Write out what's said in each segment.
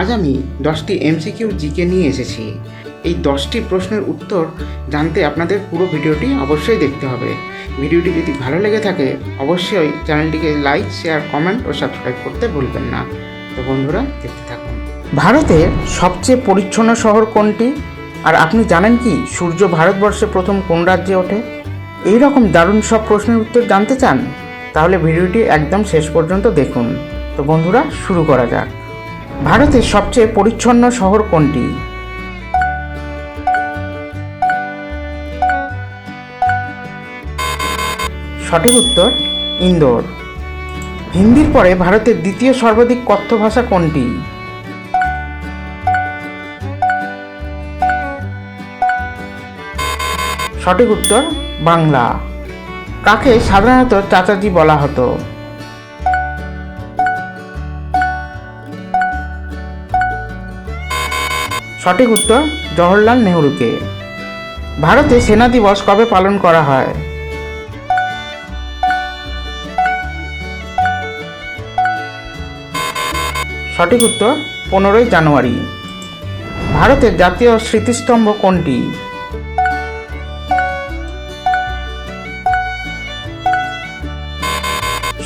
আজ আমি দশটি এমসিকিউ জিকে নিয়ে এসেছি। এই দশটি প্রশ্নের উত্তর জানতে আপনাদের পুরো ভিডিওটি অবশ্যই দেখতে হবে। ভিডিওটি যদি ভালো লেগে থাকে, অবশ্যই চ্যানেলটিকে লাইক, শেয়ার, কমেন্ট ও সাবস্ক্রাইব করতে ভুলবেন না। তো বন্ধুরা, দেখতে থাকুন। ভারতের সবচেয়ে পরিচ্ছন্ন শহর কোনটি? আর আপনি জানেন কি সূর্য ভারতবর্ষে প্রথম কোন রাজ্যে ওঠে? এই রকম দারুণ সব প্রশ্নের উত্তর জানতে চান? তাহলে ভিডিওটি একদম শেষ পর্যন্ত দেখুন। তো বন্ধুরা, শুরু করা যাক। ভারতের সবচেয়ে পরিচ্ছন্ন শহর কোনটি? সঠিক উত্তর, ইন্দোর। হিন্দির পরে ভারতের দ্বিতীয় সর্বাধিক কথ্য ভাষা কোনটি? সঠিক উত্তর, বাংলা। কাকে সাধারণত চাচাজি বলা হতো? সঠিক উত্তর, জওহরলাল নেহরুকে। ভারতে সেনা দিবস কবে পালন করা হয়? সঠিক উত্তর, পনেরোই জানুয়ারি। ভারতের জাতীয় স্মৃতিস্তম্ভ কোনটি?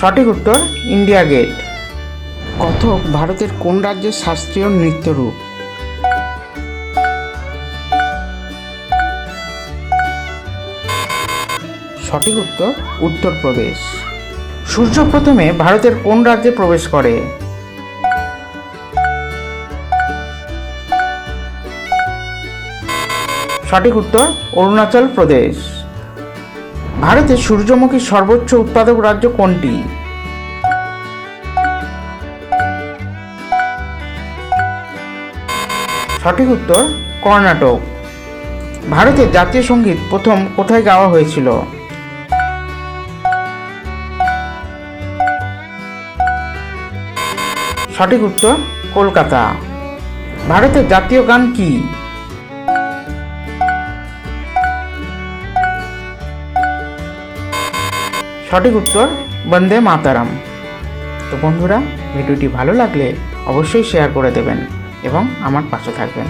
সঠিক উত্তর, ইন্ডিয়া গেট। কথক, ভারতের কোন রাজ্যের শাস্ত্রীয় নৃত্যরূপ? সঠিক উত্তর উত্তরপ্রদেশ। সূর্য প্রথমে ভারতের কোন রাজ্যে প্রবেশ করে? সঠিক উত্তর অরুণাচল প্রদেশ। ভারতের সূর্যমুখী সর্বোচ্চ উৎপাদক রাজ্য কোনটি? সঠিক উত্তর কর্ণাটক। ভারতের জাতীয় সংগীত প্রথম কোথায় গাওয়া হয়েছিল? সঠিক উত্তর, কলকাতা। ভারতের জাতীয় গান কি? সঠিক উত্তর, বন্দে মাতারাম। তো বন্ধুরা, ভিডিওটি ভালো লাগলে অবশ্যই শেয়ার করে দেবেন এবং আমার পাশে থাকবেন।